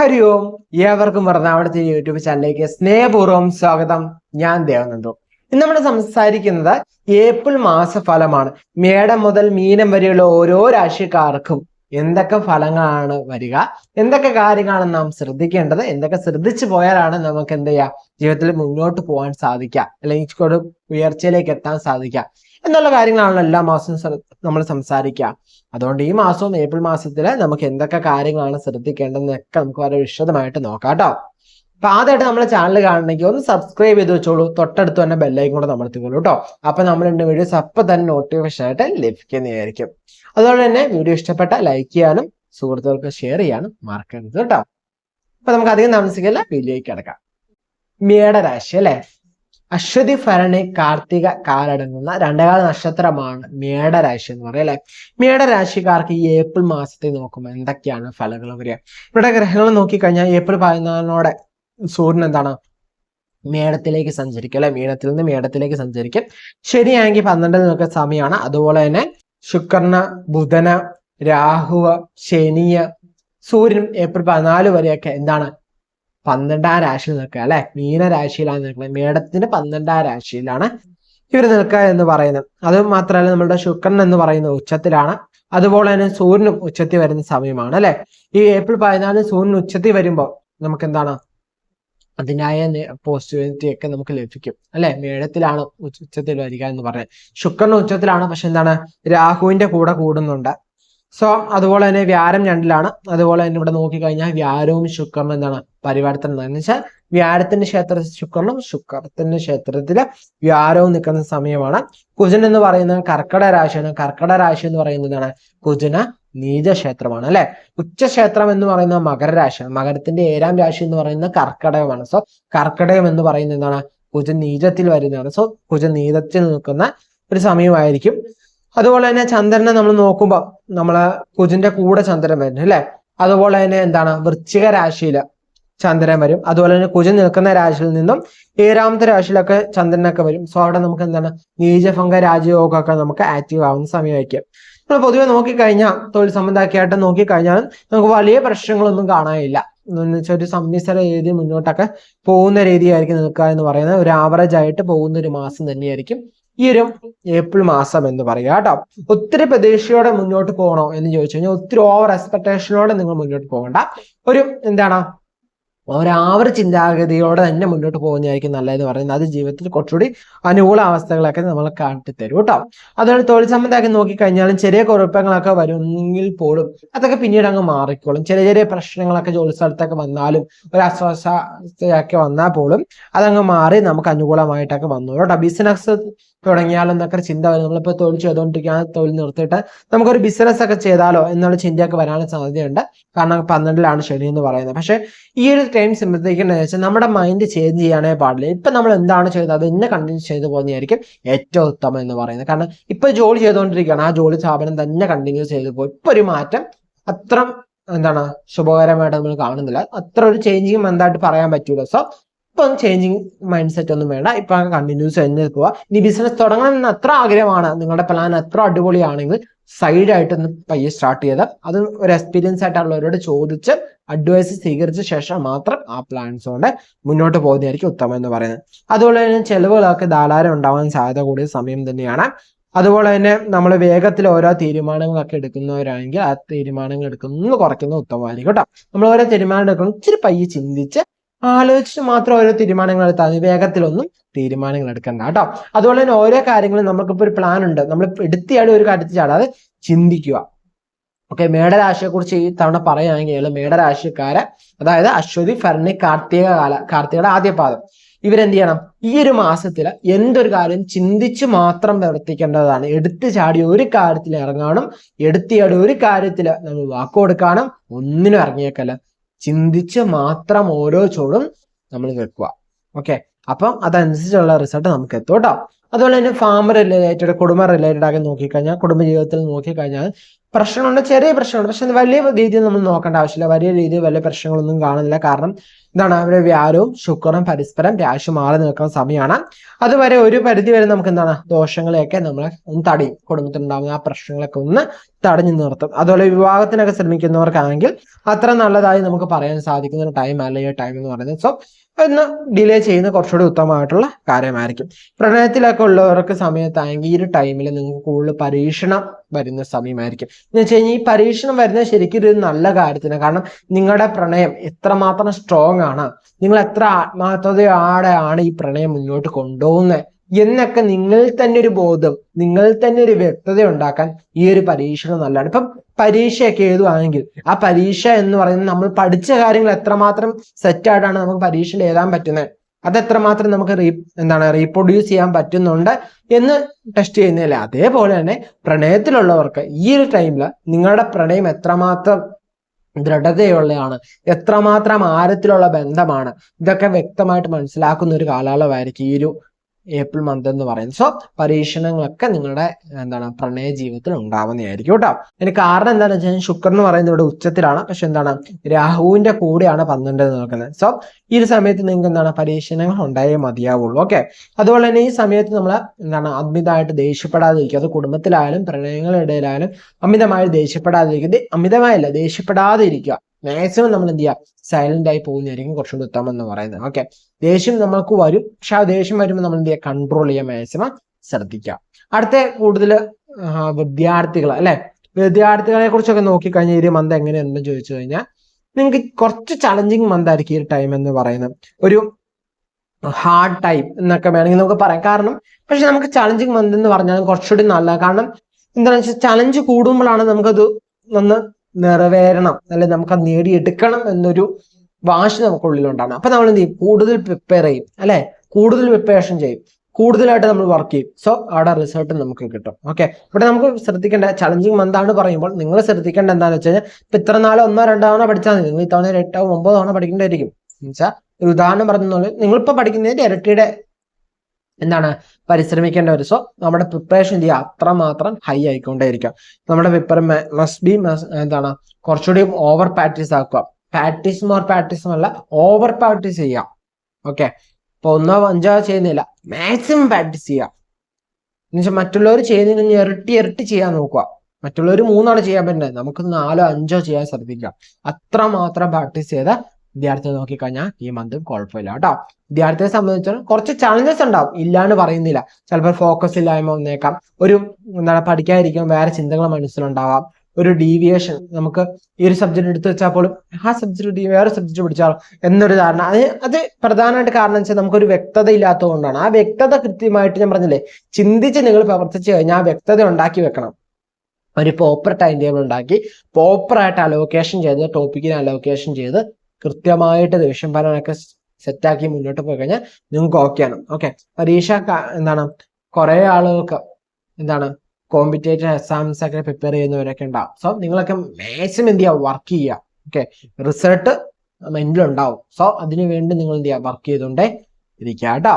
ഹരി ഓം ഏവർക്കും വെറുതെ യൂട്യൂബ് ചാനലിലേക്ക് സ്നേഹപൂർവം സ്വാഗതം. ഞാൻ ദേവനന്ദു. ഇന്ന് നമ്മൾ സംസാരിക്കുന്നത് ഏപ്രിൽ മാസഫലമാണ്. മേടം മുതൽ മീനം വരെയുള്ള ഓരോ രാശിക്കാർക്കും എന്തൊക്കെ ഫലങ്ങളാണ് വരിക? എന്തൊക്കെ കാര്യങ്ങളാണ് നാം ശ്രദ്ധിക്കേണ്ടത്? എന്തൊക്കെ ശ്രദ്ധിച്ചു പോയാലാണ് നമുക്ക് എന്ത് ചെയ്യാം? ജീവിതത്തിൽ മുന്നോട്ട് പോകാൻ സാധിക്കുക. അല്ലെങ്കിൽ ഒരു ഉയർച്ചയിലേക്ക് എത്താൻ സാധിക്കുക. എന്നുള്ള കാര്യങ്ങളാണല്ലോ എല്ലാ മാസവും നമ്മൾ സംസാരിക്കുക. അതുകൊണ്ട് ഈ മാസവും ഏപ്രിൽ മാസത്തിൽ നമുക്ക് എന്തൊക്കെ കാര്യങ്ങളാണ് ശ്രദ്ധിക്കേണ്ടതെന്നൊക്കെ നമുക്ക് വളരെ വിശദമായിട്ട് നോക്കാം കേട്ടോ. അപ്പൊ ആദ്യമായിട്ട് നമ്മളെ ചാനൽ കാണണമെങ്കിൽ ഒന്ന് സബ്സ്ക്രൈബ് ചെയ്ത് വെച്ചോളൂ. തൊട്ടടുത്ത് തന്നെ ബെല്ലൈക്കും കൂടെ അമർത്തിക്കോളൂ കേട്ടോ അപ്പൊ നമ്മൾ രണ്ട് വീഡിയോസ് അപ്പൊ തന്നെ നോട്ടിഫിക്കേഷൻ ആയിട്ട് ലഭിക്കുന്നതായിരിക്കും. അതുപോലെ തന്നെ വീഡിയോ ഇഷ്ടപ്പെട്ട ലൈക്ക് ചെയ്യാനും സുഹൃത്തുക്കൾക്ക് ഷെയർ ചെയ്യാനും മറക്കരുത് കേട്ടോ അപ്പൊ നമുക്ക് അധികം താമസിക്കില്ല വീഡിയോയ്ക്ക് കിടക്കാം. മേടരാശി അല്ലെ? അശ്വതി ഭരണി കാർത്തിക കാലടങ്ങുന്ന രണ്ടേകാല നക്ഷത്രമാണ് മേടരാശി എന്ന് പറയാം അല്ലെ? മേടരാശിക്കാർക്ക് ഈ ഏപ്രിൽ മാസത്തിൽ നോക്കുമ്പോൾ എന്തൊക്കെയാണ് ഫലങ്ങൾ വരിക? ഇവിടെ ഗ്രഹങ്ങൾ നോക്കിക്കഴിഞ്ഞാൽ ഏപ്രിൽ പതിനാലിനോടെ സൂര്യൻ എന്താണ്? മേടത്തിലേക്ക് സഞ്ചരിക്കും അല്ലെ? മീനത്തിൽ നിന്ന് മേടത്തിലേക്ക് സഞ്ചരിക്കും. ശരിയാണെങ്കിൽ പന്ത്രണ്ടിൽ നിന്നൊക്കെ സമയമാണ്. അതുപോലെ തന്നെ ശുക്രന് ബുധന രാഹുവ ശനിയ സൂര്യൻ ഏപ്രിൽ പതിനാല് വരെയൊക്കെ എന്താണ്? പന്ത്രണ്ടാം രാശിയിൽ നിൽക്കുക അല്ലെ? മീനരാശിയിലാണ് നിൽക്കുന്നത്. മേടത്തിന്റെ പന്ത്രണ്ടാം രാശിയിലാണ് ഇവർ നിൽക്കുക എന്ന് പറയുന്നത്. അത് മാത്രമല്ല നമ്മളുടെ ശുക്രൻ എന്ന് പറയുന്ന ഉച്ചത്തിലാണ്. അതുപോലെ തന്നെ സൂര്യനും ഉച്ചത്തിൽ വരുന്ന സമയമാണ് അല്ലെ? ഈ ഏപ്രിൽ പതിനാലിന് സൂര്യൻ ഉച്ചത്തിൽ വരുമ്പോൾ നമുക്ക് എന്താണ്? അതിനായ പോസിറ്റിവിറ്റിയൊക്കെ നമുക്ക് ലഭിക്കും. അല്ലെ? മേടത്തിലാണ് ഉച്ചത്തിൽ വരിക എന്ന് പറയുന്നത് ശുക്രൻ ഉച്ചത്തിലാണ്? പക്ഷെ എന്താണ്? രാഹുവിന്റെ കൂടെ കൂടുന്നുണ്ട്. സോ അതുപോലെ തന്നെ വ്യാരം രണ്ടിലാണ്. അതുപോലെ തന്നെ ഇവിടെ നോക്കിക്കഴിഞ്ഞാൽ വ്യാരവും ശുക്രനും എന്താണ്? പരിവർത്തനം എന്ന് വെച്ചാൽ വ്യാരത്തിന്റെ ക്ഷേത്രത്തിൽ ശുക്രനും ശുക്രത്തിന്റെ ക്ഷേത്രത്തിൽ വ്യാരവും നിൽക്കുന്ന സമയമാണ്. കുജൻ എന്ന് പറയുന്നത് കർക്കട രാശിയാണ്. കർക്കട രാശി എന്ന് പറയുന്നതാണ് കുജന നീചക്ഷേത്രമാണ് അല്ലെ? ഉച്ചക്ഷേത്രം എന്ന് പറയുന്ന മകരരാശിയാണ് മകരത്തിന്റെ ഏഴാം രാശി എന്ന് പറയുന്നത് കർക്കടകമാണ്. സോ കർക്കടകം എന്ന് പറയുന്നത് എന്താണ്? കുജൻ നീചത്തിൽ വരുന്നതാണ്. സോ കുജൻ നീചത്തിൽ നിൽക്കുന്ന ഒരു സമയമായിരിക്കും. അതുപോലെ തന്നെ ചന്ദ്രനെ നമ്മൾ നോക്കുമ്പോൾ നമ്മൾ കുജിന്റെ കൂടെ ചന്ദ്രൻ വരുന്നു അല്ലെ? അതുപോലെ തന്നെ എന്താണ്? വൃശ്ചിക രാശിയിൽ ചന്ദ്രൻ വരും. അതുപോലെ തന്നെ കുജൻ നിൽക്കുന്ന രാശിയിൽ നിന്നും ഏഴാമത്തെ രാശിയിലൊക്കെ ചന്ദ്രനൊക്കെ വരും. സോ അവിടെ നമുക്ക് എന്താണ്? നീചഭംഗ രാജയോഗമൊക്കെ നമുക്ക് ആക്റ്റീവ് ആവുന്ന സമയമായിരിക്കും. നമ്മൾ പൊതുവെ നോക്കിക്കഴിഞ്ഞാൽ തൊഴിൽ സംബന്ധമാക്കിയായിട്ട് നോക്കിക്കഴിഞ്ഞാൽ നമുക്ക് വലിയ പ്രശ്നങ്ങളൊന്നും കാണാനില്ല. എന്ന് വെച്ചാൽ ഒരു സമ്മിശ്ര രീതി മുന്നോട്ടൊക്കെ പോകുന്ന രീതിയായിരിക്കും നിൽക്കുക എന്ന് പറയുന്നത്. ഒരു ആവറേജ് ആയിട്ട് പോകുന്ന ഒരു മാസം തന്നെയായിരിക്കും ഈ ഒരു ഏപ്രിൽ മാസം എന്ന് പറയുക കേട്ടോ. ഒത്തിരി പ്രതീക്ഷയോടെ മുന്നോട്ട് പോകണോ എന്ന് ചോദിച്ചു കഴിഞ്ഞാൽ ഒത്തിരി ഓവർ എക്സ്പെക്ടേഷനോടെ നിങ്ങൾ മുന്നോട്ട് പോകണ്ട. ഒരു എന്താണ്? ഒരാവർ ചിന്താഗതിയോടെ തന്നെ മുന്നോട്ട് പോകുന്നതായിരിക്കും നല്ലതെന്ന് പറയുന്നത്. അത് ജീവിതത്തിൽ കുറച്ചുകൂടി അനുകൂല അവസ്ഥകളൊക്കെ നമ്മൾ കാട്ടിത്തരും കേട്ടോ. അതുകൊണ്ട് തൊഴിൽ സംബന്ധമൊക്കെ നോക്കിക്കഴിഞ്ഞാലും ചെറിയ കുഴപ്പങ്ങളൊക്കെ വരുമെങ്കിൽ പോലും അതൊക്കെ പിന്നീട് അങ്ങ് മാറിക്കോളും. ചെറിയ ചെറിയ പ്രശ്നങ്ങളൊക്കെ ജോലി സ്ഥലത്തൊക്കെ വന്നാലും ഒരു അസ്വസ്ഥയൊക്കെ വന്നാൽ പോലും അതങ്ങ് മാറി നമുക്ക് അനുകൂലമായിട്ടൊക്കെ വന്നു കേട്ടോ. ബിസിനസ് തുടങ്ങിയാലോ എന്നൊക്കെ ചിന്ത വരും. നമ്മളിപ്പോൾ തൊഴിൽ ചെയ്തുകൊണ്ടിരിക്കുകയാണ് തൊഴിൽ നിർത്തിയിട്ട് നമുക്കൊരു ബിസിനസ് ഒക്കെ ചെയ്താലോ എന്നുള്ള ചിന്തയൊക്കെ വരാനുള്ള സാധ്യതയുണ്ട്. കാരണം പന്ത്രണ്ടിലാണ് ശനി എന്ന് പറയുന്നത്. പക്ഷേ ഈ ഒരു ടൈം ശ്രദ്ധിക്കേണ്ടത് വെച്ചാൽ നമ്മുടെ മൈൻഡ് ചേഞ്ച് ചെയ്യാനേ പാടില്ല. ഇപ്പം നമ്മൾ എന്താണ് ചെയ്തത്? അത് ഇന്നെ കണ്ടിന്യൂ ചെയ്തു പോകുന്നതായിരിക്കും ഏറ്റവും ഉത്തമം എന്ന് പറയുന്നത്. കാരണം ഇപ്പൊ ജോലി ചെയ്തുകൊണ്ടിരിക്കുകയാണ്. ആ ജോലി സ്ഥാപനം തന്നെ കണ്ടിന്യൂ ചെയ്തു പോകും. ഇപ്പൊ ഒരു മാറ്റം അത്ര എന്താണ് ശുഭകരമായിട്ട് നമ്മൾ കാണുന്നില്ല. അത്ര ഒരു ചേഞ്ചിങ് എന്തായിട്ട് പറയാൻ പറ്റൂല. സോ ഇപ്പൊ ചേഞ്ചിങ് മൈൻഡ് സെറ്റ് ഒന്നും വേണ്ട. ഇപ്പൊ കണ്ടിന്യൂസ് തന്നെ പോവാ. ഇനി ബിസിനസ് തുടങ്ങണം എന്ന് അത്ര ആഗ്രഹമാണ്. നിങ്ങളുടെ പ്ലാൻ അത്ര അടിപൊളിയാണെങ്കിൽ സൈഡായിട്ട് ഒന്ന് പയ്യെ സ്റ്റാർട്ട് ചെയ്ത്. അത് ഒരു എക്സ്പീരിയൻസ് ആയിട്ടുള്ളവരോട് ചോദിച്ച് അഡ്വൈസ് സ്വീകരിച്ച ശേഷം മാത്രം ആ പ്ലാൻസ് കൊണ്ട് മുന്നോട്ട് പോകുന്നതായിരിക്കും ഉത്തമം എന്ന് പറയുന്നത്. അതുപോലെ തന്നെ ചെലവുകളൊക്കെ ധാരാളം ഉണ്ടാവാൻ സാധ്യത കൂടിയ സമയം തന്നെയാണ്. അതുപോലെ തന്നെ നമ്മൾ വേഗത്തിൽ ഓരോ തീരുമാനങ്ങളൊക്കെ എടുക്കുന്നവരാണെങ്കിൽ ആ തീരുമാനങ്ങൾ എടുക്കുന്നത് കുറയ്ക്കുന്നത് ഉത്തമമായിരിക്കും കേട്ടോ. നമ്മൾ ഓരോ തീരുമാനം എടുക്കണം ഇച്ചിരി പയ്യെ ചിന്തിച്ച് ആലോചിച്ച് മാത്രം ഓരോ തീരുമാനങ്ങൾ എടുത്താൽ മതി. വേഗത്തിലൊന്നും തീരുമാനങ്ങൾ എടുക്കണ്ട കേട്ടോ. അതുപോലെ തന്നെ ഓരോ കാര്യങ്ങളും നമുക്കിപ്പോൾ ഒരു പ്ലാൻ ഉണ്ട്. നമ്മൾ എടുത്തിയാലും ഒരു കാര്യത്തിൽ ചാടാതെ ചിന്തിക്കുക. ഓക്കെ മേടരാശിയെ കുറിച്ച് ഈ തവണ പറയുകയാണെങ്കിൽ മേടരാശിക്കാരെ അതായത് അശ്വതി ഫർണി കാർത്തിക കാല കാർത്തികയുടെ ആദ്യ പാദം. ഇവരെന്ത് ചെയ്യണം? ഈ ഒരു മാസത്തിൽ എന്തൊരു കാര്യം ചിന്തിച്ച് മാത്രം പ്രവർത്തിക്കേണ്ടതാണ്. എടുത്തു ചാടി ഒരു കാര്യത്തിൽ ഇറങ്ങാനും എടുത്തിയാടി ഒരു കാര്യത്തിൽ നമ്മൾ വാക്ക് കൊടുക്കാനും ഒന്നിനും ഇറങ്ങിയേക്കല്ല. ചിന്തിച്ച് മാത്രം ഓരോ ചോടും നമ്മൾ വെക്കുക ഓക്കെ അപ്പം അതനുസരിച്ചുള്ള റിസൾട്ട് നമുക്ക് എത്തും കേട്ടോ. അതുപോലെ തന്നെ ഫാമർ റിലേറ്റഡ് കുടുംബ റിലേറ്റഡ് ആക്കി നോക്കിക്കഴിഞ്ഞാൽ കുടുംബ ജീവിതത്തിൽ നോക്കിക്കഴിഞ്ഞാൽ പ്രശ്നമുണ്ട് ചെറിയ പ്രശ്നമുണ്ട്. പക്ഷെ വലിയ രീതിയിൽ നമ്മൾ നോക്കേണ്ട ആവശ്യമില്ല. വലിയ രീതിയിൽ വലിയ പ്രശ്നങ്ങളൊന്നും കാണുന്നില്ല. കാരണം എന്താണ് അവരുടെ വ്യാരവും ശുക്രനും പരസ്പരം രാശി മാറി നിൽക്കുന്ന സമയമാണ്. അതുവരെ ഒരു പരിധി വരെ നമുക്ക് എന്താണ്? ദോഷങ്ങളെയൊക്കെ നമ്മൾ ഒന്ന് തടയും. കുടുംബത്തിലുണ്ടാകുന്ന ആ പ്രശ്നങ്ങളൊക്കെ ഒന്ന് തടഞ്ഞു നിർത്തും. അതുപോലെ വിവാഹത്തിനൊക്കെ ശ്രമിക്കുന്നവർക്കാണെങ്കിൽ അത്ര നല്ലതായി നമുക്ക് പറയാൻ സാധിക്കുന്ന ഒരു ടൈം അല്ല ഈ ടൈം എന്ന് പറയുന്നത്. സോ ഒന്ന് ഡിലേ ചെയ്യുന്ന കുറച്ചുകൂടി ഉത്തമമായിട്ടുള്ള കാര്യമായിരിക്കും. പ്രണയത്തിലൊക്കെ ഉള്ളവർക്ക് സമയത്താണെങ്കിൽ ഈ ഒരു ടൈമിൽ നിങ്ങൾക്ക് കൂടുതൽ പരീക്ഷണം വരുന്ന സമയമായിരിക്കും. എന്ന് വെച്ച് കഴിഞ്ഞാൽ ഈ പരീക്ഷണം വരുന്നത് ശരിക്കും ഒരു നല്ല കാര്യത്തിന് കാരണം നിങ്ങളുടെ പ്രണയം എത്രമാത്രം സ്ട്രോങ് ആണ്. നിങ്ങൾ എത്ര ആത്മാർത്ഥതയോടെയാണ് ഈ പ്രണയം മുന്നോട്ട് കൊണ്ടുപോകുന്നത് എന്നൊക്കെ നിങ്ങൾ തന്നെ ഒരു ബോധം നിങ്ങൾ തന്നെ ഒരു വ്യക്തത ഉണ്ടാക്കാൻ ഈ ഒരു പരീക്ഷണം നല്ലതാണ്. ഇപ്പം പരീക്ഷയൊക്കെ എഴുതുവാണെങ്കിൽ ആ പരീക്ഷ എന്ന് പറയുന്നത് നമ്മൾ പഠിച്ച കാര്യങ്ങൾ എത്രമാത്രം സെറ്റായിട്ടാണ് നമുക്ക് പരീക്ഷയിൽ എഴുതാൻ പറ്റുന്നത് അത് എത്രമാത്രം നമുക്ക് റീ എന്താണ് റീപ്രൊഡ്യൂസ് ചെയ്യാൻ പറ്റുന്നുണ്ട് എന്ന് ടെസ്റ്റ് ചെയ്യുന്നില്ല അതേപോലെ തന്നെ പ്രണയത്തിലുള്ളവർക്ക് ഈ ഒരു ടൈമിൽ നിങ്ങളുടെ പ്രണയം എത്രമാത്രം ദൃഢതയുള്ളതാണ് എത്രമാത്രം ആഴത്തിലുള്ള ബന്ധമാണ്. ഇതൊക്കെ വ്യക്തമായിട്ട് മനസ്സിലാക്കുന്ന ഒരു കാലയളവായിരിക്കും ഈ ഒരു ഏപ്രിൽ മന്ത് എന്ന് പറയുന്നത്. സോ പരീക്ഷണങ്ങളൊക്കെ നിങ്ങളുടെ എന്താണ് പ്രണയ ജീവിതത്തിൽ ഉണ്ടാവുന്നതായിരിക്കും കേട്ടോ. അതിന് കാരണം എന്താണെന്ന് വെച്ചാൽ ശുക്രൻ എന്ന് പറയുന്നത് ഇവിടെ ഉച്ചത്തിലാണ്. പക്ഷെ എന്താണ് രാഹുവിന്റെ കൂടെയാണ് പന്ത്രണ്ട് നോക്കുന്നത് സോ ഈ ഒരു സമയത്ത് നിങ്ങൾക്ക് എന്താണ് പരീക്ഷണങ്ങൾ ഉണ്ടായേ മതിയാവുള്ളൂ. ഓക്കെ അതുപോലെ തന്നെ ഈ സമയത്ത് നമ്മൾ എന്താണ് അമിതമായിട്ട് ദേഷ്യപ്പെടാതിരിക്കുക. അത് കുടുംബത്തിലായാലും പ്രണയങ്ങളുടെ ഇടയിലായാലും അമിതമായി ദേഷ്യപ്പെടാതിരിക്കുക. അമിതമായല്ല ദേഷ്യപ്പെടാതിരിക്കുക. മാക്സിമം നമ്മൾ എന്ത് ചെയ്യുക? സൈലന്റ് ആയി പോകുന്നതായിരിക്കും കുറച്ചുകൂടി ഉത്തമം എന്ന് പറയുന്നത്. ഓക്കെ ദേഷ്യം നമ്മൾക്ക് വരും. പക്ഷെ ആ ദേഷ്യം വരുമ്പോൾ നമ്മൾ എന്ത് ചെയ്യുക കൺട്രോൾ ചെയ്യാൻ മാക്സിമം ശ്രദ്ധിക്കുക. അടുത്ത കൂടുതൽ വിദ്യാർത്ഥികൾ അല്ലെ? വിദ്യാർത്ഥികളെ കുറിച്ചൊക്കെ നോക്കിക്കഴിഞ്ഞാൽ ഈ മന്ത് എങ്ങനെയുണ്ടെന്ന് ചോദിച്ചു കഴിഞ്ഞാൽ നിങ്ങൾക്ക് കുറച്ച് ചലഞ്ചിങ് മന്ത് ആയിരിക്കും ഈ ടൈം എന്ന് പറയുന്നത്. ഒരു ഹാർഡ് ടൈം എന്നൊക്കെ വേണമെങ്കിൽ നമുക്ക് പറയാം. കാരണം പക്ഷെ നമുക്ക് ചലഞ്ചിങ് മന്ത് എന്ന് പറഞ്ഞാൽ കുറച്ചുകൂടി നല്ല കാരണം എന്താണെന്ന് വെച്ചാൽ ചലഞ്ച് കൂടുമ്പോഴാണ് നമുക്കത് നന്ന് നിറവേറണം. അല്ലെ നമുക്ക് അത് നേടിയെടുക്കണം എന്നൊരു വാശി നമുക്കുള്ളിലുണ്ടാണ്. അപ്പൊ നമ്മൾ എന്ത് ചെയ്യും? കൂടുതൽ പ്രിപ്പയർ ചെയ്യും അല്ലെ? കൂടുതൽ പ്രിപ്പറേഷൻ ചെയ്യും. കൂടുതലായിട്ട് നമ്മൾ വർക്ക് ചെയ്യും. സോ അവിടെ റിസൾട്ട് നമുക്ക് കിട്ടും. ഓക്കെ ഇവിടെ നമുക്ക് ശ്രദ്ധിക്കേണ്ട ചലഞ്ചിങ് മന്താണ് പറയുമ്പോൾ നിങ്ങൾ ശ്രദ്ധിക്കേണ്ട എന്താണെന്ന് വെച്ച് കഴിഞ്ഞാൽ ഇപ്പൊ ഇത്ര നാളെ ഒന്നോ രണ്ടോ തവണ പഠിച്ചാൽ മതി. നിങ്ങൾ ഇത്തവണ ഒരു എട്ടോ ഒമ്പതോ തവണ പഠിക്കേണ്ടതായിരിക്കും. എന്നുവെച്ചാൽ ഒരു ഉദാഹരണം പറഞ്ഞ നിങ്ങളിപ്പോ പഠിക്കുന്നതിന്റെ ഇരട്ടിയുടെ എന്താണ്? പരിശ്രമിക്കേണ്ട ഒരു സോ നമ്മുടെ പ്രിപ്പറേഷൻ ചെയ്യുക അത്രമാത്രം ഹൈ ആയിക്കൊണ്ടേയിരിക്കാം. നമ്മുടെ പ്രിപ്പർ മസ്റ്റ് ബി എന്താണ്? കുറച്ചുകൂടി ഓവർ പ്രാക്ടീസ് ആക്കുക. പ്രാക്ടീസ് മോർ പ്രാക്ടീസ് അല്ല ഓവർ പ്രാക്ടീസ് ചെയ്യാം. ഓക്കെ ഇപ്പൊ ഒന്നോ അഞ്ചോ ചെയ്യുന്നില്ല. മാക്സിമം പ്രാക്ടീസ് ചെയ്യാം. എന്നുവെച്ചാൽ മറ്റുള്ളവർ ചെയ്യുന്നതിന് ഇരട്ടി ഇരട്ടി ചെയ്യാൻ നോക്കുക. മറ്റുള്ളവർ മൂന്നാണ് ചെയ്യാൻ പറ്റുന്നത് നമുക്ക് നാലോ അഞ്ചോ ചെയ്യാൻ ശ്രദ്ധിക്കാം. അത്ര മാത്രം പ്രാക്ടീസ് ചെയ്ത വിദ്യാർത്ഥിയെ നോക്കിക്കഴിഞ്ഞാൽ ഈ മന്തും കുഴപ്പമില്ല കേട്ടോ. വിദ്യാർത്ഥിയെ സംബന്ധിച്ചിടത്തോളം കുറച്ച് ചലഞ്ചസ് ഉണ്ടാവും. ഇല്ലാന്ന് പറയുന്നില്ല. ചിലപ്പോൾ ഫോക്കസ് ഇല്ലായ്മ വന്നേക്കാം. ഒരു എന്താണ് പഠിക്കാതിരിക്കാൻ വേറെ ചിന്തകൾ മനസ്സിലുണ്ടാവാം. ഒരു ഡീവിയേഷൻ നമുക്ക് ഈ ഒരു സബ്ജക്ട് എടുത്തു വെച്ചാൽ പോലും ആ സബ്ജക്ട് വേറെ സബ്ജക്ട് പഠിച്ചാൽ എന്നൊരു ധാരണ. അത് അത് പ്രധാനമായിട്ട് കാരണം വെച്ചാൽ നമുക്കൊരു വ്യക്തത ഇല്ലാത്തതുകൊണ്ടാണ്. ആ വ്യക്തത കൃത്യമായിട്ട് ഞാൻ പറഞ്ഞില്ലേ ചിന്തിച്ച് നിങ്ങൾ പ്രവർത്തിച്ചു കഴിഞ്ഞാൽ ആ വ്യക്തത ഉണ്ടാക്കി വെക്കണം. ഒരു പ്രോപ്പർ ടൈം ടേബിൾ ഉണ്ടാക്കി പ്രോപ്പറായിട്ട് അലോക്കേഷൻ ചെയ്ത് ടോപ്പിക്കിന് അലോക്കേഷൻ ചെയ്ത് കൃത്യമായിട്ട് ദേഷ്യം പറയാനൊക്കെ സെറ്റാക്കി മുന്നോട്ട് പോയി കഴിഞ്ഞാൽ നിങ്ങൾക്ക് ഓക്കെയാണ് ഓക്കെ പരീക്ഷ എന്താണ്? കുറേ ആളുകൾക്ക് എന്താണ്? കോമ്പറ്റേറ്റീവ് എക്സാംസ് ഒക്കെ പ്രിപ്പയർ ചെയ്യുന്നവരൊക്കെ ഉണ്ടാവും. സോ നിങ്ങളൊക്കെ മാക്സിമം എന്ത് ചെയ്യുക? വർക്ക് ചെയ്യുക. ഓക്കെ റിസൾട്ട് മൈൻഡിലുണ്ടാവും സോ അതിനു വേണ്ടി നിങ്ങൾ എന്ത് ചെയ്യുക? വർക്ക് ചെയ്തുകൊണ്ടേ ഇരിക്കുക കേട്ടോ.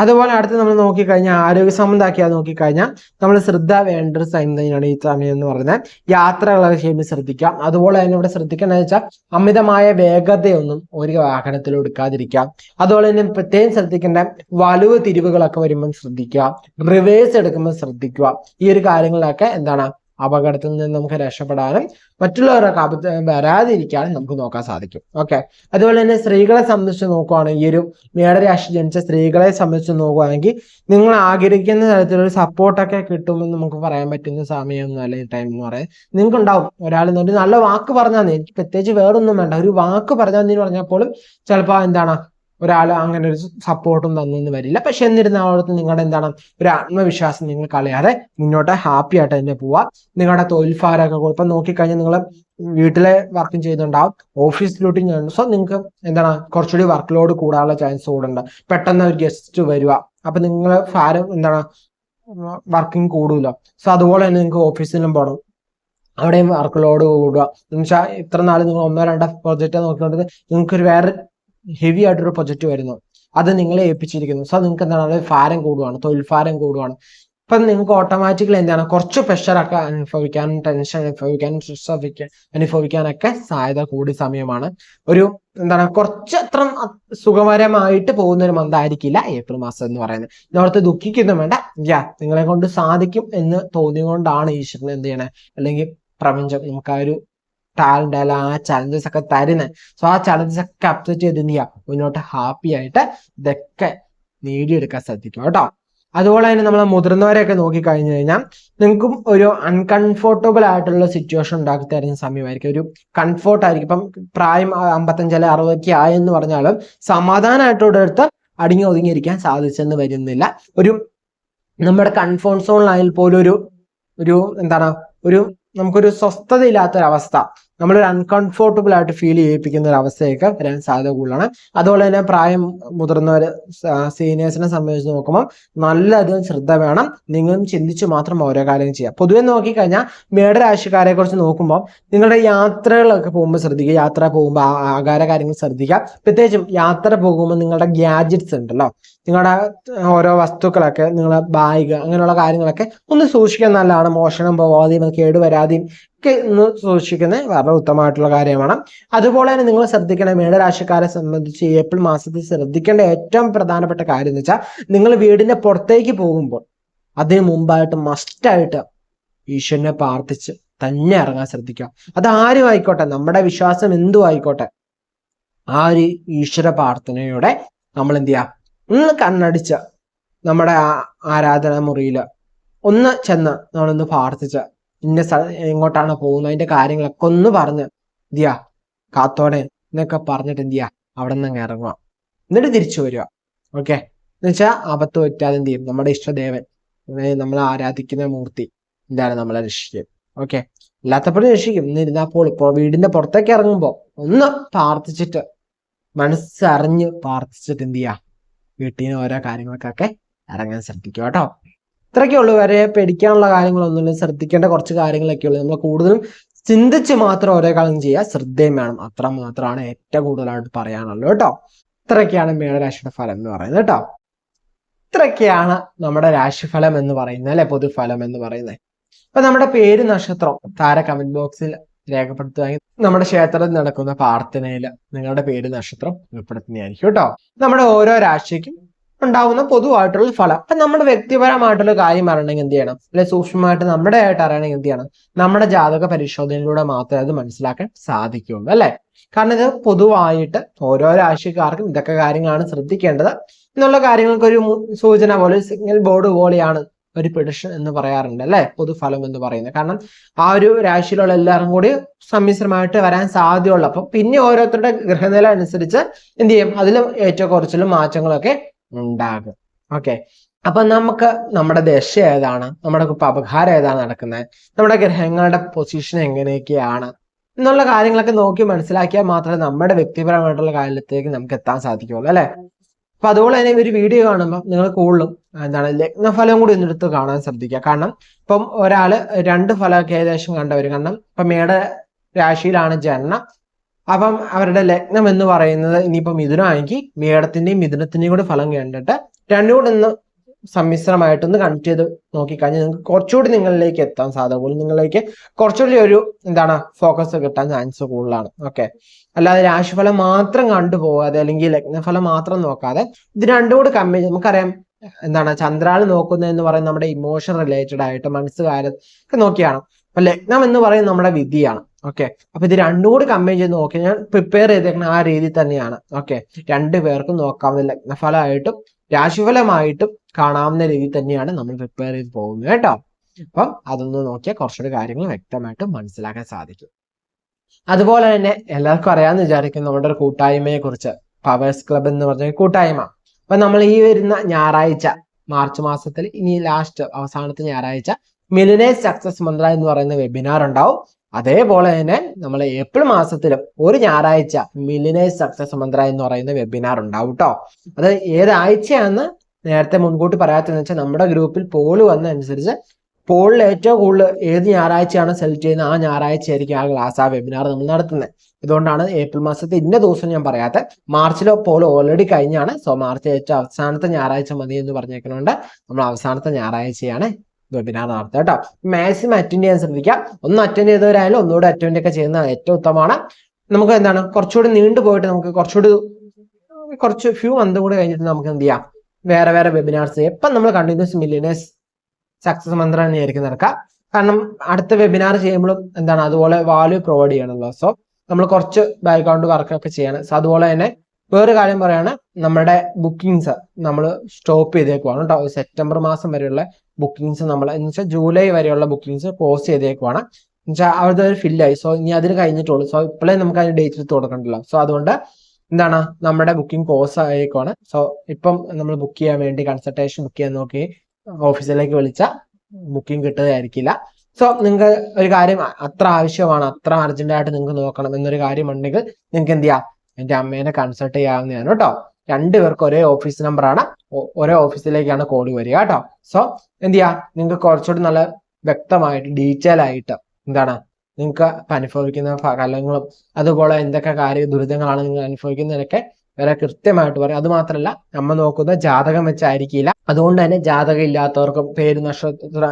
അതുപോലെ അടുത്ത് നമ്മൾ നോക്കിക്കഴിഞ്ഞാൽ ആരോഗ്യ സംബന്ധമാക്കിയാൽ നോക്കിക്കഴിഞ്ഞാൽ നമ്മൾ ശ്രദ്ധ വേണ്ട ഒരു സമയം തന്നെയാണ് ഈ സമയം എന്ന് പറയുന്നത്. യാത്രകളൊക്കെ ചെയ്യുമ്പോൾ ശ്രദ്ധിക്കാം അതുപോലെ തന്നെ ഇവിടെ ശ്രദ്ധിക്കേണ്ടത് വെച്ചാൽ അമിതമായ വേഗതയൊന്നും ഒരു വാഹനത്തിൽ എടുക്കാതിരിക്കാം അതുപോലെ തന്നെ പ്രത്യേകം ശ്രദ്ധിക്കേണ്ട വലുവ് തിരിവുകളൊക്കെ വരുമ്പോൾ ശ്രദ്ധിക്കുക. റിവേഴ്സ് എടുക്കുമ്പോൾ ശ്രദ്ധിക്കുക. ഈ ഒരു കാര്യങ്ങളിലൊക്കെ എന്താണ് അപകടത്തിൽ നിന്ന് നമുക്ക് രക്ഷപ്പെടാനും മറ്റുള്ളവരുടെ കപത്ത് വരാതിരിക്കാനും നമുക്ക് നോക്കാൻ സാധിക്കും. ഓക്കെ അതുപോലെ തന്നെ സ്ത്രീകളെ സംബന്ധിച്ച് നോക്കുവാണെങ്കിൽ ഈ ഒരു മേടരാശി ജനിച്ച സ്ത്രീകളെ സംബന്ധിച്ച് നോക്കുവാണെങ്കിൽ നിങ്ങൾ ആഗ്രഹിക്കുന്ന തരത്തിലൊരു സപ്പോർട്ടൊക്കെ കിട്ടുമെന്ന് നമുക്ക് പറയാൻ പറ്റുന്ന സമയം നല്ല ടൈം എന്ന് പറയാം നിങ്ങൾക്ക് ഉണ്ടാവും ഒരാൾ ഒരു നല്ല വാക്ക് പറഞ്ഞാൽ എനിക്ക് പ്രത്യേകിച്ച് വേറൊന്നും വേണ്ട. ഒരു വാക്ക് പറഞ്ഞാൽ പറഞ്ഞപ്പോഴും ചിലപ്പോൾ എന്താണ് ഒരാൾ അങ്ങനെ ഒരു സപ്പോർട്ടും തന്നെന്ന് വരില്ല. പക്ഷെ എന്നിരുന്നാളത്ത് നിങ്ങളുടെ എന്താണ് ഒരു ആത്മവിശ്വാസം നിങ്ങൾ കളയാതെ മുന്നോട്ട് ഹാപ്പി ആയിട്ട് തന്നെ പോവാ. നിങ്ങളുടെ തൊഴിൽഫാരൊക്കെ കുഴപ്പം നോക്കിക്കഴിഞ്ഞാൽ നിങ്ങൾ വീട്ടിലെ വർക്കും ചെയ്യുന്നുണ്ടാവും ഓഫീസ് ഡ്യൂട്ടി ചെയ്യുന്നുണ്ട് സോ നിങ്ങൾക്ക് എന്താണ് കുറച്ചുകൂടി വർക്ക് ലോഡ് കൂടാനുള്ള ചാൻസ് കൂടുണ്ട് പെട്ടെന്ന് ഒരു ഗസ്റ്റ് വരിക അപ്പൊ നിങ്ങൾ ഭാരം എന്താണ് വർക്കിംഗ് കൂടുമല്ലോ സോ അതുപോലെ തന്നെ നിങ്ങൾക്ക് ഓഫീസിലും പോകണം അവിടെയും വർക്ക് ലോഡ് കൂടുക എന്നുവെച്ചാൽ ഇത്ര നാൾ നിങ്ങൾ ഒന്നോ രണ്ടോ പ്രൊജക്റ്റ് നോക്കിക്കൊണ്ടിരുന്നത് നിങ്ങൾക്ക് ഒരു വേറെ ഹെവി ആയിട്ടൊരു പ്രൊജക്റ്റ് വരുന്നു. അത് നിങ്ങളെ ഏൽപ്പിച്ചിരിക്കുന്നു. സോ നിങ്ങൾക്ക് എന്താണ്? അത് ഭാരം കൂടുവാണ് തൊഴിൽ ഭാരം കൂടുവാണ്. അപ്പം നിങ്ങൾക്ക് ഓട്ടോമാറ്റിക്കലി എന്താണ്? കുറച്ച് പ്രഷറൊക്കെ അനുഭവിക്കാനും ടെൻഷൻ അനുഭവിക്കാനും സ്ട്രെസ് അനുഭവിക്കാനൊക്കെ സാധ്യത കൂടിയ സമയമാണ്. ഒരു എന്താണ്? കുറച്ച് അത്ര സുഖകരമായിട്ട് പോകുന്ന ഒരു മന്ത് ആയിരിക്കില്ല ഏപ്രിൽ മാസം എന്ന് പറയുന്നത്. ഇതോടത്ത് ദുഃഖിക്കുന്നു വേണ്ട. യാ നിങ്ങളെ കൊണ്ട് സാധിക്കും എന്ന് തോന്നിയുകൊണ്ടാണ് ഈശ്വരൻ എന്ത് ചെയ്യണേ? അല്ലെങ്കിൽ പ്രപഞ്ചം നമുക്ക് ആ ഒരു അല്ല ആ ചലഞ്ചസ് ഒക്കെ തരുന്നത് സോ ആ ചലഞ്ചസ് ഒക്കെ അപ്സെറ്റ് ചെയ്ത് എന്ത് ചെയ്യാം? മുന്നോട്ട് ഹാപ്പി ആയിട്ട് ഇതൊക്കെ നേടിയെടുക്കാൻ ശ്രദ്ധിക്കും കേട്ടോ. അതുപോലെ തന്നെ നമ്മൾ മുതിർന്നവരെയൊക്കെ നോക്കി കഴിഞ്ഞു കഴിഞ്ഞാൽ നിങ്ങൾക്കും ഒരു അൺകംഫോർട്ടബിൾ ആയിട്ടുള്ള സിറ്റുവേഷൻ ഉണ്ടാക്കി തരുന്ന സമയമായിരിക്കും. ഒരു കംഫോർട്ട് ആയിരിക്കും. ഇപ്പം പ്രായം അമ്പത്തഞ്ചല്ല അറുപതൊക്കെ ആയെന്ന് പറഞ്ഞാലും സമാധാനമായിട്ടോടെ അടുത്ത് അടിഞ്ഞു ഒതുങ്ങിയിരിക്കാൻ സാധിച്ചെന്ന് വരുന്നില്ല. ഒരു നമ്മുടെ കൺഫോർട്ട് സോണിലായാൽ പോലും ഒരു ഒരു എന്താണ്? ഒരു നമുക്കൊരു സ്വസ്ഥത ഇല്ലാത്തൊരവസ്ഥ നമ്മളൊരു അൺകംഫോർട്ടബിൾ ആയിട്ട് ഫീൽ ചെയ്യിപ്പിക്കുന്ന ഒരു അവസ്ഥയൊക്കെ വരാൻ സാധ്യത കൂടുതലാണ്. അതുപോലെ തന്നെ പ്രായം മുതിർന്നവർ സീനിയേഴ്സിനെ സംബന്ധിച്ച് നോക്കുമ്പോൾ നല്ലധികം ശ്രദ്ധ വേണം. നിങ്ങളും ചിന്തിച്ച് മാത്രം ഓരോ കാര്യം ചെയ്യാം പൊതുവെ നോക്കിക്കഴിഞ്ഞാൽ മേടരാശിക്കാരെ കുറിച്ച് നോക്കുമ്പോൾ നിങ്ങളുടെ യാത്രകളൊക്കെ പോകുമ്പോൾ ശ്രദ്ധിക്കുക. യാത്ര പോകുമ്പോൾ ആകാര കാര്യങ്ങൾ ശ്രദ്ധിക്കുക. പ്രത്യേകിച്ചും യാത്ര പോകുമ്പോൾ നിങ്ങളുടെ ഗ്യാജറ്റ്സ് ഉണ്ടല്ലോ. നിങ്ങളുടെ ഓരോ വസ്തുക്കളൊക്കെ നിങ്ങളുടെ ബാഗ് അങ്ങനെയുള്ള കാര്യങ്ങളൊക്കെ ഒന്ന് സൂക്ഷിക്കാൻ നല്ലതാണ്. മോഷണം പോവാതെയും കേടുവരാതെയും ഒന്ന് സൂക്ഷിക്കുന്നത് വളരെ ഉത്തമമായിട്ടുള്ള കാര്യമാണ്. അതുപോലെ തന്നെ നിങ്ങൾ ശ്രദ്ധിക്കേണ്ട മേടരാശിക്കാരെ സംബന്ധിച്ച് ഏപ്രിൽ മാസത്തിൽ ശ്രദ്ധിക്കേണ്ട ഏറ്റവും പ്രധാനപ്പെട്ട കാര്യം എന്ന് വെച്ചാൽ നിങ്ങൾ വീടിന്റെ പുറത്തേക്ക് പോകുമ്പോൾ അതിന് മുമ്പായിട്ട് മസ്റ്റായിട്ട് ഈശ്വരനെ പ്രാർത്ഥിച്ച് തന്നെ ഇറങ്ങാൻ ശ്രദ്ധിക്കുക. അത് ആരും ആയിക്കോട്ടെ നമ്മുടെ വിശ്വാസം എന്തും ആയിക്കോട്ടെ ആ ഒരു ഈശ്വര പ്രാർത്ഥനയോടെ നമ്മൾ എന്ത് ചെയ്യുക ഒന്ന് കണ്ണടിച്ച് നമ്മുടെ ആരാധന മുറിയിൽ ഒന്ന് ചെന്ന് നമ്മളൊന്ന് പ്രാർത്ഥിച്ച് ഇന്ന എങ്ങോട്ടാണ് പോകുന്നത് അതിന്റെ കാര്യങ്ങളൊക്കെ ഒന്ന് പറഞ്ഞ് എന്തിയാ കാത്തോടെ എന്നൊക്കെ പറഞ്ഞിട്ട് എന്തിയാ അവിടെ നിന്ന് ഇറങ്ങുക എന്നിട്ട് തിരിച്ചു വരിക ഓക്കെ എന്നുവെച്ചാൽ അബദ്ധ പറ്റാതെ എന്ത് ചെയ്യും? നമ്മുടെ ഇഷ്ടദേവൻ നമ്മൾ ആരാധിക്കുന്ന മൂർത്തി എന്താണ് നമ്മളെ രക്ഷിക്കും ഓക്കെ അല്ലാത്തപ്പോഴും രക്ഷിക്കും. എന്നിരുന്നാൽ ഇപ്പോൾ വീടിന്റെ പുറത്തേക്ക് ഇറങ്ങുമ്പോൾ ഒന്ന് പ്രാർത്ഥിച്ചിട്ട് മനസ്സറിഞ്ഞ് പ്രാർത്ഥിച്ചിട്ട് എന്ത് ചെയ്യുക വീട്ടിൽ നിന്ന് ഓരോ കാര്യങ്ങൾക്കൊക്കെ ഇറങ്ങാൻ ശ്രദ്ധിക്കുക കേട്ടോ. ഇത്രയൊക്കെ ഉള്ളൂ വരെ പേടിക്കാനുള്ള കാര്യങ്ങളൊന്നുമില്ല. ശ്രദ്ധിക്കേണ്ട കുറച്ച് കാര്യങ്ങളൊക്കെ ഉള്ളൂ. നമ്മൾ കൂടുതലും ചിന്തിച്ച് മാത്രം ഓരോ കാലം ചെയ്യുക. ശ്രദ്ധയും വേണം. അത്ര മാത്രമാണ് ഏറ്റവും കൂടുതലായിട്ട് പറയാനുള്ളത് കേട്ടോ. ഇത്രയൊക്കെയാണ് മേടരാശിയുടെ ഫലം എന്ന് പറയുന്നത് കേട്ടോ. ഇത്രയൊക്കെയാണ് നമ്മുടെ രാശിഫലം എന്ന് പറയുന്നത് അല്ലെ? പൊതുഫലം എന്ന് പറയുന്നത്. അപ്പൊ നമ്മുടെ പേര് നക്ഷത്രം. താര കമന്റ് ബോക്സിൽ രേഖപ്പെടുത്തുകയാണെങ്കിൽ നമ്മുടെ ക്ഷേത്രത്തിൽ നടക്കുന്ന പ്രാർത്ഥനയിൽ നിങ്ങളുടെ പേര് നക്ഷത്രം ഉൾപ്പെടുത്തുന്നതായിരിക്കും കേട്ടോ. നമ്മുടെ ഓരോ രാശിക്കും ഉണ്ടാവുന്ന പൊതുവായിട്ടുള്ള ഫലം. അപ്പൊ നമ്മുടെ വ്യക്തിപരമായിട്ടുള്ള കാര്യം അറിയണമെങ്കിൽ എന്ത് ചെയ്യണം? അല്ലെ സൂക്ഷ്മമായിട്ട് നമ്മുടെ ആയിട്ട് അറിയണമെങ്കിൽ എന്ത് ചെയ്യണം? നമ്മുടെ ജാതക പരിശോധനയിലൂടെ മാത്രമേ അത് മനസ്സിലാക്കാൻ സാധിക്കുകയുള്ളൂ അല്ലെ? കാരണം ഇത് പൊതുവായിട്ട് ഓരോ രാശിക്കാർക്കും ഇതൊക്കെ കാര്യങ്ങളാണ് ശ്രദ്ധിക്കേണ്ടത്. എന്നുള്ള കാര്യങ്ങൾക്ക് ഒരു സൂചന പോലെ സിഗ്നൽ ബോർഡ് പോലെയാണ് ഒരു പ്രഡിഷൻ എന്ന് പറയാറുണ്ട് അല്ലെ? പൊതുഫലം എന്ന് പറയുന്നത്. കാരണം ആ ഒരു രാശിയിലുള്ള എല്ലാവരും കൂടി സമ്മിശ്രമായിട്ട് വരാൻ സാധ്യതയുള്ളൂ അപ്പം പിന്നെ ഓരോരുത്തരുടെ ഗ്രഹനില അനുസരിച്ച് എന്ത് ചെയ്യും? അതിലും ഏറ്റവും കുറച്ചിലും മാറ്റങ്ങളൊക്കെ ഉണ്ടാകും. ഓക്കെ അപ്പൊ നമുക്ക് നമ്മുടെ ദശ ഏതാണ്? നമ്മുടെ അപകാരം ഏതാണ് നടക്കുന്നത് നമ്മുടെ ഗ്രഹങ്ങളുടെ പൊസിഷൻ എങ്ങനെയൊക്കെയാണ്? എന്നുള്ള കാര്യങ്ങളൊക്കെ നോക്കി മനസ്സിലാക്കിയാൽ മാത്രമേ നമ്മുടെ വ്യക്തിപരമായിട്ടുള്ള കാര്യത്തിലേക്ക് നമുക്ക് എത്താൻ സാധിക്കുള്ളൂ അല്ലെ? അപ്പൊ അതുപോലെ തന്നെ ഒരു വീഡിയോ കാണുമ്പോൾ നിങ്ങൾ കൂടുതലും എന്താണ് ലഗ്നഫലം കൂടി ഒന്നെടുത്ത് കാണാൻ ശ്രദ്ധിക്കുക. കാരണം ഇപ്പം ഒരാൾ രണ്ട് ഫലമൊക്കെ ഏകദേശം കണ്ടവർ കാരണം ഇപ്പൊ മേട രാശിയിലാണ് ജനനം. അപ്പം അവരുടെ ലഗ്നം എന്ന് പറയുന്നത് ഇനിയിപ്പം മിഥുനമാണെങ്കിൽ മേടത്തിന്റെയും മിഥുനത്തിന്റെയും കൂടെ ഫലം കണ്ടിട്ട് രണ്ടും കൂടെ ഒന്ന് സമ്മിശ്രമായിട്ടൊന്ന് കണക്ട് ചെയ്ത് നോക്കിക്കഴിഞ്ഞാൽ നിങ്ങൾക്ക് കുറച്ചുകൂടി നിങ്ങളിലേക്ക് എത്താൻ സാധ്യത. നിങ്ങളിലേക്ക് കുറച്ചുകൂടി ഒരു എന്താണ് ഫോക്കസ് കിട്ടാൻ ചാൻസ് കൂടുതലാണ്. ഓക്കെ അല്ലാതെ രാശിഫലം മാത്രം കണ്ടുപോകാതെ അല്ലെങ്കിൽ ലഗ്നഫലം മാത്രം നോക്കാതെ ഇത് രണ്ടും കൂടി കമ്പയർ നമുക്കറിയാം എന്താണ് ചന്ദ്രാൾ നോക്കുന്നത് എന്ന് പറയുന്നത് നമ്മുടെ ഇമോഷൻ റിലേറ്റഡ് ആയിട്ട് മനസ്സ് ഒക്കെ നോക്കിയാണ്. അപ്പൊ ലഗ്നം എന്ന് പറയുന്നത് നമ്മുടെ വിധിയാണ്. ഓക്കെ അപ്പൊ ഇത് രണ്ടും കൂടി കമ്പൈൻ ചെയ്ത് നോക്കി. ഞാൻ പ്രിപ്പയർ ചെയ്തേക്കുന്ന ആ രീതി തന്നെയാണ്. ഓക്കെ രണ്ടു പേർക്കും നോക്കാവുന്ന ലഗ്നഫലമായിട്ടും രാശിഫലമായിട്ടും കാണാവുന്ന രീതി തന്നെയാണ് നമ്മൾ പ്രിപ്പയർ ചെയ്ത് പോകുന്നത് കേട്ടോ. അപ്പം അതൊന്ന് നോക്കിയാൽ കുറച്ചുകൂടി കാര്യങ്ങൾ വ്യക്തമായിട്ട് മനസ്സിലാക്കാൻ സാധിക്കും. അതുപോലെ തന്നെ എല്ലാവർക്കും അറിയാമെന്ന് വിചാരിക്കും നമ്മുടെ ഒരു കൂട്ടായ്മയെ കുറിച്ച് പവേഴ്സ് ക്ലബ് എന്ന് പറഞ്ഞ കൂട്ടായ്മ. അപ്പൊ നമ്മൾ ഈ വരുന്ന ഞായറാഴ്ച മാർച്ച് മാസത്തിൽ ഇനി ലാസ്റ്റ് അവസാനത്തെ ഞായറാഴ്ച മിലിനേഴ്സ് സക്സസ് മന്ത്ര എന്ന് പറയുന്ന വെബിനാർ ഉണ്ടാവും. അതേപോലെ തന്നെ നമ്മൾ ഏപ്രിൽ മാസത്തിലും ഒരു ഞായറാഴ്ച മില്ലിനേഴ്സ് സക്സസ് മന്ത്ര എന്ന് പറയുന്ന വെബിനാർ ഉണ്ടാവും കേട്ടോ അത് ഏതാഴ്ചയാണെന്ന് നേരത്തെ മുൻകൂട്ടി പറയാത്തതെന്ന് വെച്ചാൽ നമ്മുടെ ഗ്രൂപ്പിൽ പോൾ വന്നതനുസരിച്ച് പോളിൽ ഏറ്റവും കൂടുതൽ ഏത് ഞായറാഴ്ചയാണ് സെലക്ട് ചെയ്യുന്നത്? ആ ഞായറാഴ്ച ആയിരിക്കും ആ ക്ലാസ് ആ വെബിനാർ നമ്മൾ നടത്തുന്നത് ഇതുകൊണ്ടാണ് ഏപ്രിൽ മാസത്തെ ഇന്ന ദിവസം ഞാൻ പറയാത്ത. മാർച്ചിലോ പോൾ ഓൾറെഡി കഴിഞ്ഞാണ്. സോ മാർച്ച് ഏറ്റവും അവസാനത്തെ ഞായറാഴ്ച മതി എന്ന് പറഞ്ഞേക്കുന്നതുകൊണ്ട് നമ്മൾ അവസാനത്തെ ഞായറാഴ്ചയാണ് നടത്തുക കേട്ടോ. മാക്സിമം അറ്റൻഡ് ചെയ്യാൻ ശ്രദ്ധിക്കുക. ഒന്ന് അറ്റൻഡ് ചെയ്തവരായാലും ഒന്നുകൂടെ അറ്റൻഡ് ഒക്കെ ചെയ്യുന്നത് ഏറ്റവും ഉത്തമമാണ്. നമുക്ക് എന്താണ്? കുറച്ചുകൂടി നീണ്ടു പോയിട്ട് നമുക്ക് കുറച്ചുകൂടി കുറച്ച് ഫ്യൂ മന്ത് കൂടി കഴിഞ്ഞിട്ട് നമുക്ക് എന്ത് ചെയ്യാം? വേറെ വേറെ വെബിനാർസ് എപ്പം നമ്മൾ കണ്ടിന്യൂസ് മില്ലിയനേഴ്സ് സക്സസ് മന്ത്രം തന്നെയായിരിക്കും നടക്കുക കാരണം അടുത്ത വെബിനാർ ചെയ്യുമ്പോഴും എന്താണ്? അതുപോലെ വാല്യൂ പ്രൊവൈഡ് ചെയ്യണമല്ലോ സോ നമ്മൾ കുറച്ച് ബാക്ക്ഗ്രൗണ്ട് വർക്കൊക്കെ ചെയ്യണം. സോ അതുപോലെ തന്നെ വേറൊരു കാര്യം പറയാണ്. നമ്മുടെ ബുക്കിങ്സ് നമ്മൾ സ്റ്റോപ്പ് ചെയ്തേക്കുവാണ് കേട്ടോ. സെപ്റ്റംബർ മാസം വരെയുള്ള ബുക്കിംഗ്സ് നമ്മൾ എന്ന് വെച്ചാൽ ജൂലൈ വരെയുള്ള ബുക്കിങ്സ് പോസ് ചെയ്തേക്കുവാണ്. എന്നുവെച്ചാൽ അവിടെ ഫില്ലായി സോ ഇനി അതിന് കഴിഞ്ഞിട്ടുള്ളൂ. സോ ഇപ്പോഴേ നമുക്ക് അതിന് ഡേറ്റ് എടുത്ത് കൊടുക്കണ്ടല്ലോ. സോ അതുകൊണ്ട് എന്താണ് നമ്മുടെ ബുക്കിംഗ് പോസ് ആയേക്കുവാണ്. സോ ഇപ്പം നമ്മൾ ബുക്ക് ചെയ്യാൻ വേണ്ടി കൺസൾട്ടേഷൻ ബുക്ക് ചെയ്യാൻ നോക്കി ഓഫീസിലേക്ക് വിളിച്ച ബുക്കിംഗ് കിട്ടുകയായിരിക്കില്ല സോ നിങ്ങൾക്ക് ഒരു കാര്യം അത്ര ആവശ്യമാണ് അത്ര അർജന്റ് ആയിട്ട് നിങ്ങൾക്ക് നോക്കണം എന്നൊരു കാര്യം ഉണ്ടെങ്കിൽ നിങ്ങൾക്ക് എന്ത് ചെയ്യാം? എന്റെ അമ്മേനെ കൺസൾട്ട് ചെയ്യാവുന്നതാണ് കേട്ടോ. രണ്ടുപേർക്ക് ഒരേ ഓഫീസ് നമ്പറാണ് ഒരേ ഓഫീസിലേക്കാണ് കോൾ വരിക കേട്ടോ. സോ എന്ത് ചെയ്യാ നിങ്ങൾക്ക് കുറച്ചുകൂടി നല്ല വ്യക്തമായിട്ട് ഡീറ്റെയിൽ ആയിട്ട് എന്താണ്? നിങ്ങൾക്ക് അനുഭവിക്കുന്ന ഫലങ്ങളും അതുപോലെ എന്തൊക്കെ കാര്യ ദുരിതങ്ങളാണ് നിങ്ങൾ അനുഭവിക്കുന്നതിനൊക്കെ വരെ കൃത്യമായിട്ട് പറയും. അത് മാത്രമല്ല നമ്മ നോക്കുന്ന ജാതകം വെച്ചായിരിക്കില്ല. അതുകൊണ്ട് തന്നെ ജാതകം ഇല്ലാത്തവർക്കും പേര് നക്ഷത്ര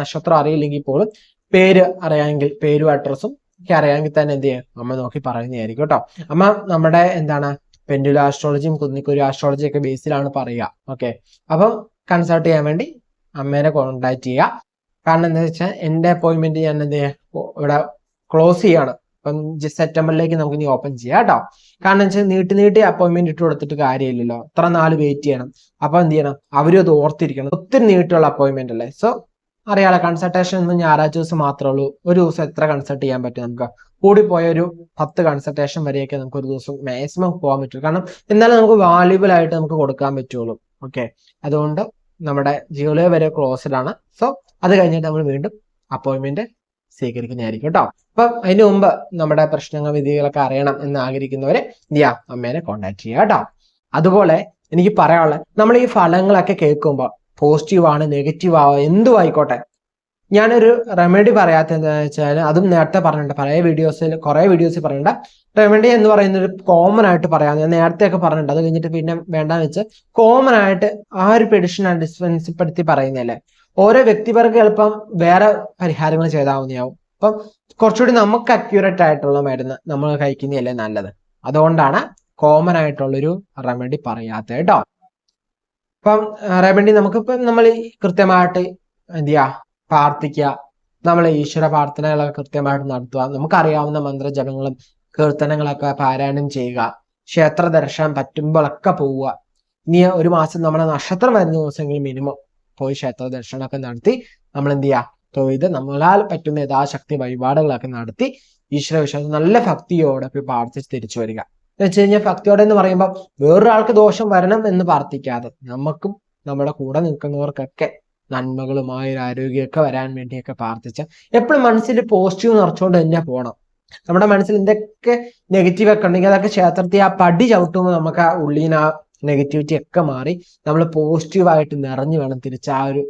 നക്ഷത്രം അറിയില്ലെങ്കിൽ പോലും പേര് അറിയാമെങ്കിൽ പേരും അഡ്രസ്സും ഒക്കെ അറിയാമെങ്കിൽ തന്നെ എന്ത് ചെയ്യും? അമ്മ നോക്കി പറയുന്നതായിരിക്കും കേട്ടോ. അമ്മ നമ്മുടെ എന്താണ് പെൻഡുല ആസ്ട്രോളജിയും കുന്നിക്കുരു ആസ്ട്രോളജി ഒക്കെ ബേസിലാണ് പറയുക. ഓക്കെ അപ്പം കൺസൾട്ട് ചെയ്യാൻ വേണ്ടി അമ്മേനെ കോൺടാക്ട് ചെയ്യുക. കാരണം എന്താ വെച്ചാൽ എന്റെ അപ്പോയിൻമെന്റ് ഞാൻ എന്ത് ഇവിടെ ക്ലോസ് ചെയ്യാണ്. അപ്പം സെപ്റ്റംബറിലേക്ക് നമുക്ക് ഇനി ഓപ്പൺ ചെയ്യാം കേട്ടോ. കാരണം വെച്ചാൽ നീട്ടി നീട്ടി അപ്പോയിന്റ്മെന്റ് ഇട്ട് കൊടുത്തിട്ട് കാര്യമില്ലല്ലോ. അത്ര നാല് വെയിറ്റ് ചെയ്യണം. അപ്പൊ എന്ത് ചെയ്യണം? അവരും അത് ഓർത്തിരിക്കണം. ഒത്തിരി നീട്ടുള്ള അപ്പോയിന്റ്മെന്റ് അല്ലേ? സോ അറിയാലോ കൺസൾട്ടേഷൻ ഒന്നും ഞായറാഴ്ച ദിവസം മാത്രമേ ഉള്ളൂ. ഒരു ദിവസം എത്ര കൺസൾട്ട് ചെയ്യാൻ പറ്റും നമുക്ക്? കൂടിപ്പോയ ഒരു പത്ത് കൺസൾട്ടേഷൻ വരെയൊക്കെ നമുക്ക് ഒരു ദിവസം മാക്സിമം പോകാൻ പറ്റും കാരണം എന്നാലും നമുക്ക് വാല്യുബിൾ ആയിട്ട് നമുക്ക് കൊടുക്കാൻ പറ്റുള്ളൂ. ഓക്കെ അതുകൊണ്ട് നമ്മുടെ ജൂലൈ വരെ ക്ലോസ്ഡ് ആണ്. സോ അത് കഴിഞ്ഞിട്ട് നമ്മൾ വീണ്ടും അപ്പോയിൻമെന്റ് സ്വീകരിക്കുന്നതായിരിക്കും കേട്ടോ. അപ്പം അതിന് മുമ്പ് നമ്മുടെ പ്രശ്നങ്ങൾ വിധികളൊക്കെ അറിയണം എന്ന് ആഗ്രഹിക്കുന്നവരെ എന്ത് അമ്മേനെ കോണ്ടാക്ട് ചെയ്യുക കേട്ടോ. അതുപോലെ എനിക്ക് പറയാനുള്ളത് നമ്മൾ ഈ ഫലങ്ങളൊക്കെ കേൾക്കുമ്പോൾ പോസിറ്റീവ് ആണ് നെഗറ്റീവ് ആവുക എന്തും ആയിക്കോട്ടെ ഞാനൊരു റെമഡി പറയാത്ത എന്താണെന്ന് വെച്ചാൽ അതും നേരത്തെ പറഞ്ഞിട്ടുണ്ട്. പല വീഡിയോസിൽ കുറേ വീഡിയോസിൽ പറഞ്ഞിട്ടുണ്ട്. റെമഡി എന്ന് പറയുന്നത് ഒരു കോമൺ ആയിട്ട് പറയാം. ഞാൻ നേരത്തെ ഒക്കെ പറഞ്ഞിട്ടുണ്ട്. അത് കഴിഞ്ഞിട്ട് പിന്നെ വേണ്ടാന്ന് വെച്ച് കോമൺ ആയിട്ട് ആ ഒരു പെഡിഷൻ ഡിസ്പെൻസിപ്പെടുത്തി പറയുന്നതല്ലേ. ഓരോ വ്യക്തിപർക്ക് എളുപ്പം വേറെ പരിഹാരങ്ങൾ ചെയ്താവുന്നതാവും. അപ്പം കുറച്ചുകൂടി നമുക്ക് അക്യൂറേറ്റ് ആയിട്ടുള്ള മരുന്ന് നമ്മൾ കഴിക്കുന്നതല്ലേ നല്ലത്. അതുകൊണ്ടാണ് കോമൺ ആയിട്ടുള്ളൊരു റെമഡി പറയാത്തത് കേട്ടോ. അപ്പം റെമഡി നമുക്കിപ്പം നമ്മൾ കൃത്യമായിട്ട് എന്ത് ചെയ്യുക പ്രാർത്ഥിക്കുക നമ്മൾ ഈശ്വര പ്രാർത്ഥനകളൊക്കെ കൃത്യമായിട്ട് നടത്തുക. നമുക്കറിയാവുന്ന മന്ത്രജപങ്ങളും കീർത്തനങ്ങളൊക്കെ പാരായണം ചെയ്യുക. ക്ഷേത്ര ദർശനം പറ്റുമ്പോഴൊക്കെ പോവുക. ഇനി ഒരു മാസം നമ്മുടെ നക്ഷത്രം വരുന്ന ദിവസമെങ്കിലും മിനിമം പോയി ക്ഷേത്ര ദർശനമൊക്കെ നടത്തി നമ്മൾ എന്ത് ചെയ്യുക തൊഴുത് നമ്മളാൽ പറ്റുന്ന യഥാശക്തി വഴിപാടുകളൊക്കെ നടത്തി ഈശ്വര വിശ്വാസം നല്ല ഭക്തിയോടെ പ്രാർത്ഥിച്ച് തിരിച്ചു വരിക. എന്ന് വെച്ച് കഴിഞ്ഞാൽ ഭക്തിയോടെ എന്ന് പറയുമ്പോൾ വേറൊരാൾക്ക് ദോഷം വരണം എന്ന് പ്രാർത്ഥിക്കാതെ നമുക്കും നമ്മുടെ കൂടെ നിൽക്കുന്നവർക്കൊക്കെ നന്മകളുമായ ഒരു ആരോഗ്യമൊക്കെ വരാൻ വേണ്ടിയൊക്കെ പ്രാർത്ഥിച്ച എപ്പോഴും മനസ്സിൽ പോസിറ്റീവ് നിറച്ചുകൊണ്ട് തന്നെ പോകണം നമ്മുടെ മനസ്സിൽ എന്തൊക്കെ നെഗറ്റീവ് ഒക്കെ ഉണ്ടെങ്കിൽ അതൊക്കെ ക്ഷേത്രത്തിൽ ആ പടി ചവിട്ടുമ്പോൾ നമുക്ക് ആ ഉള്ളിന് ആ നെഗറ്റിവിറ്റി ഒക്കെ മാറി നമ്മൾ പോസിറ്റീവായിട്ട് നിറഞ്ഞു വേണം തിരിച്ച് ആ ഒരു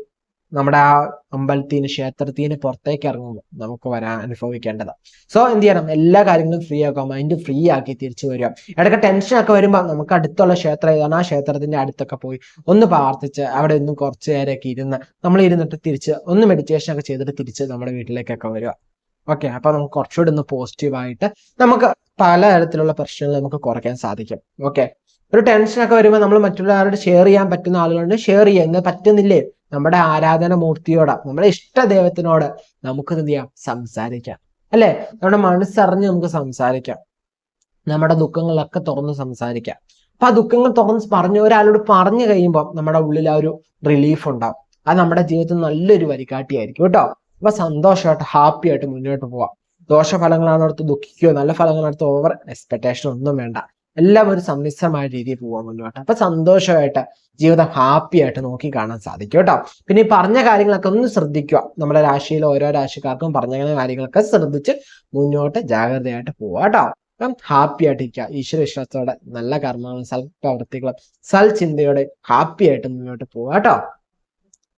നമ്മുടെ ആ അമ്പലത്തിന് ക്ഷേത്രത്തിന് പുറത്തേക്ക് ഇറങ്ങുമ്പോൾ നമുക്ക് വരാൻ അനുഭവിക്കേണ്ടത് സോ എന്ത് ചെയ്യണം? എല്ലാ കാര്യങ്ങളും ഫ്രീ ആക്കുക. മൈൻഡ് ഫ്രീ ആക്കി തിരിച്ചു വരിക. ഇടയ്ക്ക് ടെൻഷൻ ഒക്കെ വരുമ്പോൾ നമുക്ക് അടുത്തുള്ള ക്ഷേത്രം ഏതാണ്? ആ ക്ഷേത്രത്തിന്റെ അടുത്തൊക്കെ പോയി ഒന്ന് പ്രാർത്ഥിച്ച് അവിടെ ഒന്നും കുറച്ച് നേരമൊക്കെ ഇരുന്ന് നമ്മൾ ഇരുന്നിട്ട് തിരിച്ച് ഒന്ന് മെഡിറ്റേഷൻ ഒക്കെ ചെയ്തിട്ട് തിരിച്ച് നമ്മുടെ വീട്ടിലേക്കൊക്കെ വരിക. ഓക്കെ അപ്പൊ നമുക്ക് കുറച്ചുകൂടി ഒന്ന് പോസിറ്റീവായിട്ട് നമുക്ക് പലതരത്തിലുള്ള പ്രശ്നങ്ങൾ നമുക്ക് കുറയ്ക്കാൻ സാധിക്കും. ഓക്കെ ഒരു ടെൻഷനൊക്കെ വരുമ്പോൾ നമ്മൾ മറ്റുള്ളവരോട് ഷെയർ ചെയ്യാൻ പറ്റുന്ന ആളുകളുണ്ട്. ഷെയർ ചെയ്യുന്നത് പറ്റുന്നില്ലേ? നമ്മുടെ ആരാധന മൂർത്തിയോട് നമ്മുടെ ഇഷ്ട ദൈവത്തിനോട് നമുക്ക് എന്ത് ചെയ്യാം? സംസാരിക്കാം. അല്ലെ? നമ്മുടെ മനസ്സറിഞ്ഞ് നമുക്ക് സംസാരിക്കാം. നമ്മുടെ ദുഃഖങ്ങളൊക്കെ തുറന്ന് സംസാരിക്കാം. അപ്പൊ ആ ദുഃഖങ്ങൾ തുറന്ന് പറഞ്ഞു ഒരാളോട് പറഞ്ഞു കഴിയുമ്പോൾ നമ്മുടെ ഉള്ളിൽ ആ ഒരു റിലീഫ് ഉണ്ടാവും. അത് നമ്മുടെ ജീവിതത്തിൽ നല്ലൊരു വരികാട്ടിയായിരിക്കും കേട്ടോ. അപ്പൊ സന്തോഷമായിട്ട് ഹാപ്പി ആയിട്ട് മുന്നോട്ട് പോവാം. ദോഷഫലങ്ങളാണടുത്ത് ദുഃഖിക്കുകയോ നല്ല ഫലങ്ങളടുത്ത് ഓവർ എക്സ്പെക്ടേഷൻ ഒന്നും വേണ്ട. എല്ലാം ഒരു സമ്മിശ്രമായ രീതിയിൽ പോകാൻ മുന്നോട്ട് അപ്പൊ സന്തോഷമായിട്ട് ജീവിതം ഹാപ്പി ആയിട്ട് നോക്കി കാണാൻ സാധിക്കും കേട്ടോ. പിന്നെ ഈ പറഞ്ഞ കാര്യങ്ങളൊക്കെ ഒന്ന് ശ്രദ്ധിക്കുക. നമ്മുടെ രാശിയിലെ ഓരോ രാശിക്കാർക്കും പറഞ്ഞ കാര്യങ്ങളൊക്കെ ശ്രദ്ധിച്ച് മുന്നോട്ട് ജാഗ്രതയായിട്ട് പോവാ കേട്ടോ. അപ്പം ഹാപ്പി ആയിട്ടിരിക്കുക ഈശ്വര വിശ്വാസത്തോടെ നല്ല കർമ്മങ്ങളും സൽപ്രവൃത്തികളും സൽചിന്തയോടെ ഹാപ്പി ആയിട്ട് മുന്നോട്ട് പോവാ കേട്ടോ.